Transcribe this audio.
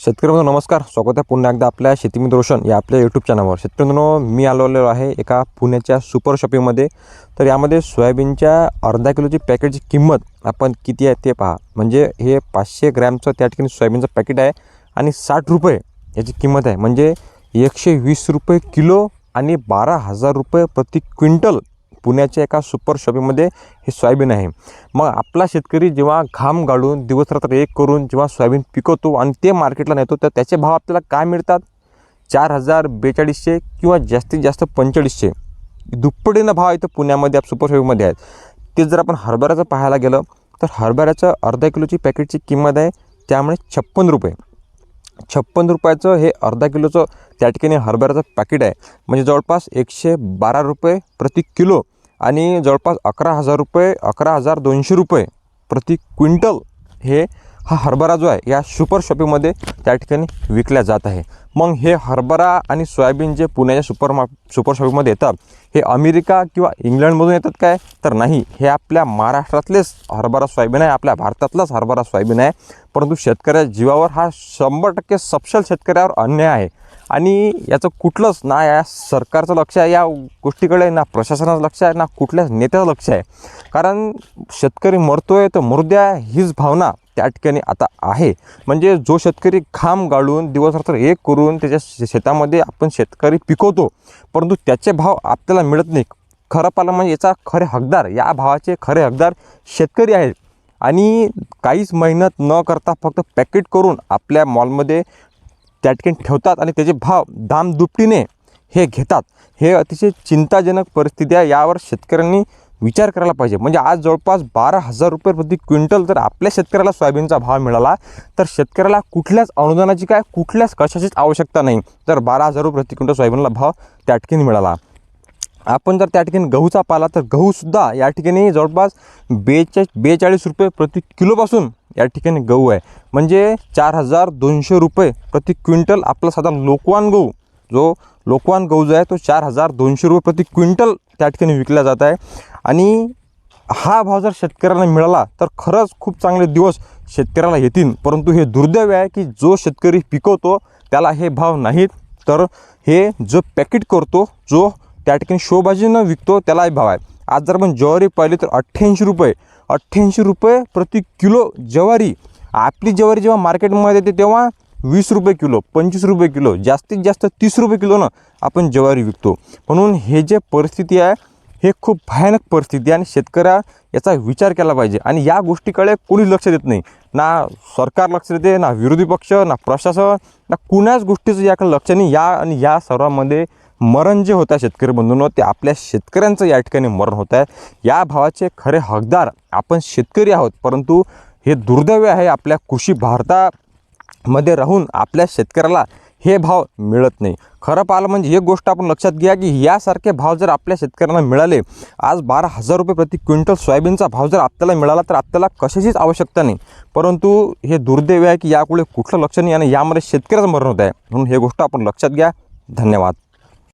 शेतकरी नमस्कार. स्वागत आहे पुन्हा एकदा आपल्या शेतीमित्र रोशन या आपल्या यूट्यूब चॅनलवर शेतकरी मी आलेलो आहे एका पुण्याच्या सुपर शॉपिंगमध्ये तर यामध्ये सोयाबीनच्या अर्धा किलोची पॅकेटची किंमत आपण किती आहे ते पहा. म्हणजे हे पाचशे ग्रॅमचं त्या ठिकाणी सोयाबीनचं पॅकेट आहे आणि साठ रुपये याची किंमत आहे. म्हणजे एकशे वीस रुपये किलो आणि बारा हजार रुपये प्रति क्विंटल पुण्याच्या एका सुपर शॉपिंगमध्ये हे सोयाबीन आहे. मग आपला शेतकरी जेव्हा घाम गाळून दिवस रात्र एक करून जेव्हा सोयाबीन पिकवतो आणि ते मार्केटला नेतो तर त्याचे भाव आपल्याला काय मिळतात? चार हजार बेचाळीसशे किंवा जास्तीत जास्त पंचेचाळीसशे. दुप्पटीनं भाव इथं पुण्यामध्ये आप- सुपर शॉपिंगमध्ये आहेत. ते जर आपण हरभऱ्याचं पाहायला गेलं तर हरभऱ्याचं अर्धा किलोची पॅकेटची किंमत आहे त्यामुळे छप्पन रुपये. छप्पन रुपयाचं हे अर्धा किलोचं त्या ठिकाणी हरभऱ्याचं पॅकेट आहे. म्हणजे जवळपास एकशे बारा रुपये प्रति किलो आणि जवळपास अकरा हजार रुपये अकरा हजार दोनशे रुपये प्रति क्विंटल हे हा हरभरा जो आहे या सुपर शॉपिंगमध्ये त्या ठिकाणी विकल्या जात आहे. मग हे हरभरा आणि सोयाबीन जे पुण्याच्या सुपर मा सुपर शॉपिंगमध्ये येतात हे अमेरिका किंवा इंग्लंडमधून येतात काय? तर नाही. हे आपल्या महाराष्ट्रातलेच हरभरा सोयाबीन आहे आपल्या भारतातलाच हरभरा सोयाबीन आहे. परंतु शेतकऱ्या जीवावर हा शंभर टक्के सपशल शेतकऱ्यावर अन्याय आहे. आणि याचं कुठलंच ना या सरकारचं लक्ष आहे या गोष्टीकडे ना प्रशासनाचं लक्ष आहे ना कुठल्याच नेत्याचं लक्ष आहे. कारण शेतकरी मरतोय तर मृद्या हीच भावना त्या ठिकाणी आता आहे. म्हणजे जो शेतकरी घाम गाळून दिवसरात्र एक करून त्याच्या शे- शेतामध्ये आपण शेतकरी पिकवतो परंतु त्याचे भाव आपल्याला मिळत नाही खरं पाहिलं म्हणजे याचा खरे हकदार या भावाचे खरे हकदार शेतकरी आहेत. आणि काहीच मेहनत न करता फक्त पॅकेट करून आपल्या मॉलमध्ये त्या ठिकाणी ठेवतात आणि त्याचे भाव दामदुपटीने हे घेतात. हे अतिशय चिंताजनक परिस्थिती आहे. यावर शेतकऱ्यांनी विचार करायला पाहिजे. म्हणजे आज जवळपास बारा हजार रुपये प्रति क्विंटल जर आपल्या शेतकऱ्याला सोयाबीनचा भाव मिळाला तर शेतकऱ्याला कुठल्याच अनुदानाची काय कुठल्याच कशाचीच आवश्यकता नाही. जर बारा हजार रुपये प्रति क्विंटल सोयाबीनला भाव त्या ठिकाणी मिळाला. आपण जर त्या ठिकाणी गहूचा पाला तर गहूसुद्धा या ठिकाणी जवळपास बेचाळीस बेचाळीस रुपये प्रति किलोपासून या ठिकाणी गहू आहे. म्हणजे चार हजार दोनशे रुपये प्रति क्विंटल आपला साधा लोकवान गहू जो लोकवान गहू जो आहे तो चार हजार दोनशे रुपये प्रति क्विंटल त्या ठिकाणी विकला जात आहे. आणि हा भाव जर शेतकऱ्यांना मिळाला तर खरंच खूप चांगले दिवस शेतकऱ्याला येतील. परंतु हे दुर्दैव आहे की जो शेतकरी पिकवतो त्याला हे भाव नाहीत. तर हे जो पॅकेट करतो जो त्या ठिकाणी शोभाजीनं विकतो त्यालाही भाव आहे. आज जर आपण ज्वारी पाहिली तर अठ्ठ्याऐंशी रुपये अठ्ठ्याऐंशी रुपये प्रति किलो ज्वारी. आपली ज्वारी जेव्हा मार्केटमध्ये येते तेव्हा वीस रुपये किलो पंचवीस रुपये किलो जास्तीत जास्त तीस रुपये किलोनं आपण ज्वारी विकतो. म्हणून हे जे परिस्थिती आहे हे खूप भयानक परिस्थिती आहे आणि शेतकऱ्या याचा विचार केला पाहिजे. आणि या गोष्टीकडे कोणी लक्ष देत नाही. ना सरकार लक्ष देते ना विरोधी पक्ष ना प्रशासन ना कुणाच गोष्टीचं याकडे लक्ष नाही. या आणि या सर्वांमध्ये मरण जे होतं आहे शेतकरी बंधूंनो ते आपल्या शेतकऱ्यांचं या ठिकाणी मरण होत आहे. या भावाचे खरे हकदार आपण शेतकरी आहोत परंतु हे दुर्दैव आहे आपल्या कृषी भारतामध्ये राहून आपल्या शेतकऱ्याला हे भाव मिळत नाही. खरं पाहिलं म्हणजे एक गोष्ट आपण लक्षात घ्या की यासारखे भाव जर आपल्या शेतकऱ्यांना मिळाले आज बारा हजार रुपये प्रति क्विंटल सोयाबीनचा भाव जर आपल्याला मिळाला तर आपल्याला कशाचीच आवश्यकता नाही. परंतु हे दुर्दैव आहे की यापुढे कुठलं लक्ष नाही आणि यामध्ये शेतकऱ्याचं मरण होत आहे. म्हणून हे गोष्ट आपण लक्षात घ्या. धन्यवाद.